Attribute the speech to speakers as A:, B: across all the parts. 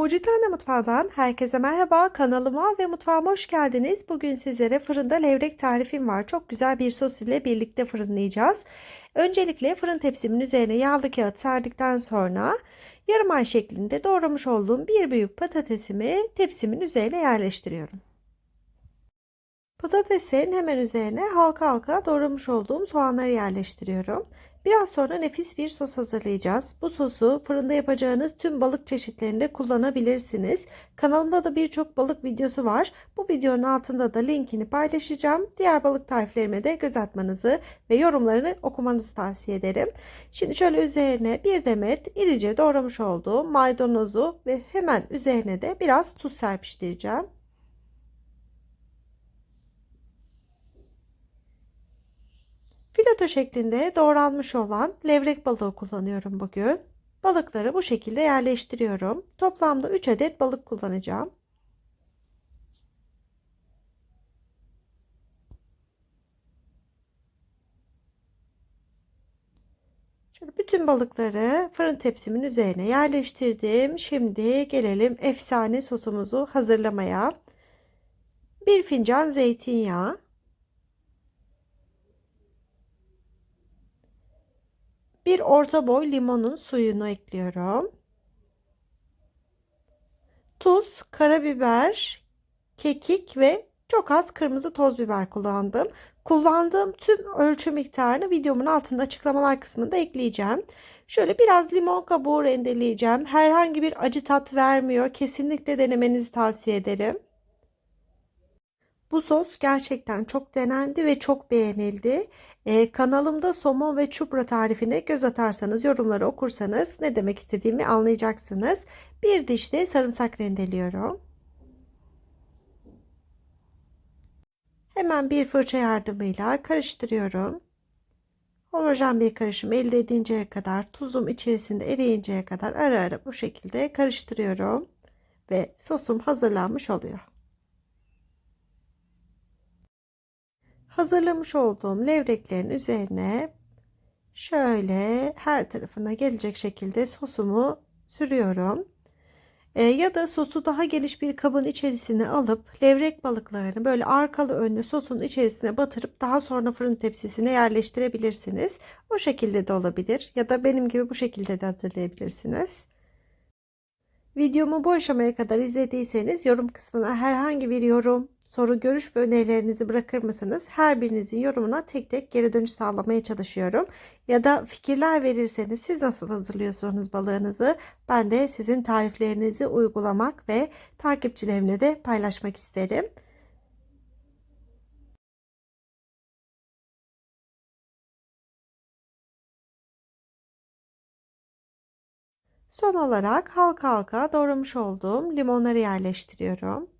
A: Mucitane Mutfağı'dan herkese merhaba. Kanalıma ve mutfağıma hoş geldiniz. Bugün sizlere fırında levrek tarifim var. Çok güzel bir sos ile birlikte fırınlayacağız. Öncelikle fırın tepsimin üzerine yağlı kağıt serdikten sonra yarım ay şeklinde doğramış olduğum bir büyük patatesimi tepsimin üzerine yerleştiriyorum. Patateslerin hemen üzerine halka halka doğramış olduğum soğanları yerleştiriyorum. Biraz sonra nefis bir sos hazırlayacağız. Bu sosu fırında yapacağınız tüm balık çeşitlerinde kullanabilirsiniz. Kanalımda da birçok balık videosu var. Bu videonun altında da linkini paylaşacağım. Diğer balık tariflerime de göz atmanızı ve yorumlarını okumanızı tavsiye ederim. Şimdi şöyle üzerine bir demet irice doğramış olduğum maydanozu ve hemen üzerine de biraz tuz serpiştireceğim. Fileto şeklinde doğranmış olan levrek balığı kullanıyorum bugün. Balıkları bu şekilde yerleştiriyorum. Toplamda 3 adet balık kullanacağım. Şöyle bütün balıkları fırın tepsimin üzerine yerleştirdim. Şimdi gelelim efsane sosumuzu hazırlamaya. Bir fincan zeytinyağı, Bir orta boy limonun suyunu ekliyorum. Tuz, karabiber, kekik ve çok az kırmızı toz biber kullandım. Kullandığım tüm ölçü miktarını videomun altında açıklamalar kısmında ekleyeceğim. Şöyle biraz limon kabuğu rendeleyeceğim. Herhangi bir acı tat vermiyor. Kesinlikle denemenizi tavsiye ederim. Bu sos gerçekten çok denendi ve çok beğenildi. Ee, kanalımda somon ve çupra tarifine göz atarsanız, yorumları okursanız ne demek istediğimi anlayacaksınız. Bir diş de sarımsak rendeliyorum. Hemen bir fırça yardımıyla karıştırıyorum. Homojen bir karışım elde edinceye kadar, tuzum içerisinde eriyinceye kadar ara ara bu şekilde karıştırıyorum. Ve sosum hazırlanmış oluyor. Hazırlamış olduğum levreklerin üzerine şöyle her tarafına gelecek şekilde sosumu sürüyorum. E, ya da sosu daha geniş bir kabın içerisine alıp levrek balıklarını böyle arkalı önlü sosun içerisine batırıp daha sonra fırın tepsisine yerleştirebilirsiniz. O şekilde de olabilir ya da benim gibi bu şekilde de hazırlayabilirsiniz. Videomu bu aşamaya kadar izlediyseniz yorum kısmına herhangi bir yorum, soru, görüş ve önerilerinizi bırakır mısınız? Her birinizin yorumuna tek tek geri dönüş sağlamaya çalışıyorum. Ya da fikirler verirseniz siz nasıl hazırlıyorsunuz balığınızı? Ben de sizin tariflerinizi uygulamak ve takipçilerimle de paylaşmak isterim. Son olarak halka halka doğramış olduğum limonları yerleştiriyorum.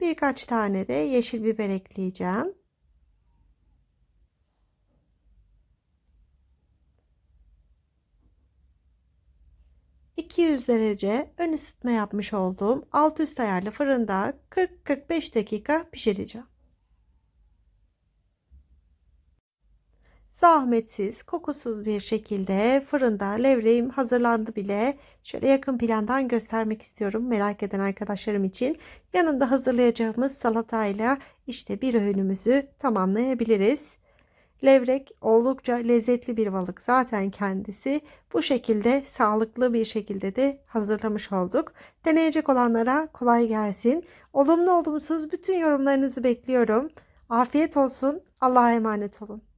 A: Birkaç tane de yeşil biber ekleyeceğim. ...200 derece ön ısıtma yapmış olduğum alt üst ayarlı fırında 40-45 dakika pişireceğim. Zahmetsiz, kokusuz bir şekilde fırında levreğim hazırlandı bile. Şöyle yakın plandan göstermek istiyorum merak eden arkadaşlarım için. Yanında hazırlayacağımız salatayla işte bir öğünümüzü tamamlayabiliriz. Levrek oldukça lezzetli bir balık zaten kendisi. Bu şekilde sağlıklı bir şekilde de hazırlamış olduk. Deneyecek olanlara kolay gelsin. Olumlu olumsuz bütün yorumlarınızı bekliyorum. Afiyet olsun. Allah'a emanet olun.